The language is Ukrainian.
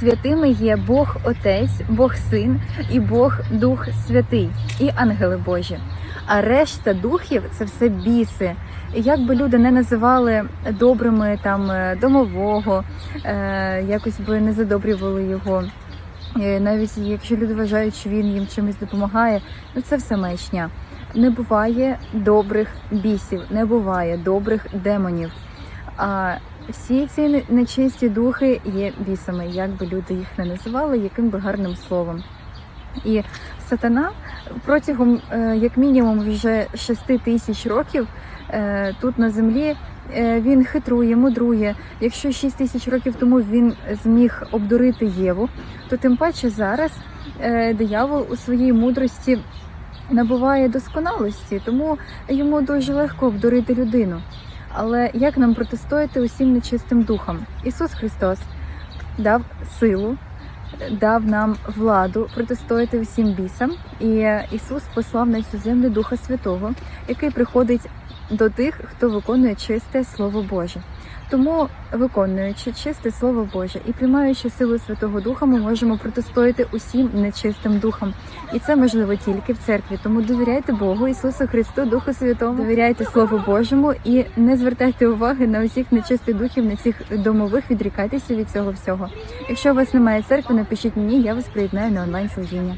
Святими є Бог Отець, Бог Син і Бог Дух Святий, і ангели Божі. А решта духів це все біси. Як би люди не називали добрими там е, домового, е, якось би не задобрювали його. Е, Навіть якщо люди вважають, що він їм чимось допомагає, ну це все маячня. Не буває добрих бісів, не буває добрих демонів. А всі ці нечисті духи є бісами, як би люди їх не називали, яким би гарним словом. І сатана протягом е, як мінімум вже 6 тисяч років е, тут на землі е, він хитрує, мудрує. Якщо 6 тисяч років тому він зміг обдурити Єву, то тим паче зараз диявол у своїй мудрості набуває досконалості, тому йому дуже легко обдурити людину. Але як нам протистояти усім нечистим духам? Ісус Христос дав силу, дав нам владу протистояти усім бісам. І Ісус послав на цю землю Духа Святого, який приходить до тих, хто виконує чисте Слово Боже. Тому, виконуючи чисте Слово Боже і приймаючи силу Святого Духа, ми можемо протистояти усім нечистим духам. І це можливо тільки в церкві. Тому довіряйте Богу, Ісусу Христу, Духу Святому, довіряйте Слову Божому і не звертайте уваги на усіх нечистих духів, на цих домових, відрікайтеся від цього всього. Якщо у вас немає церкви, напишіть мені, я вас приєднаю на онлайн служіння.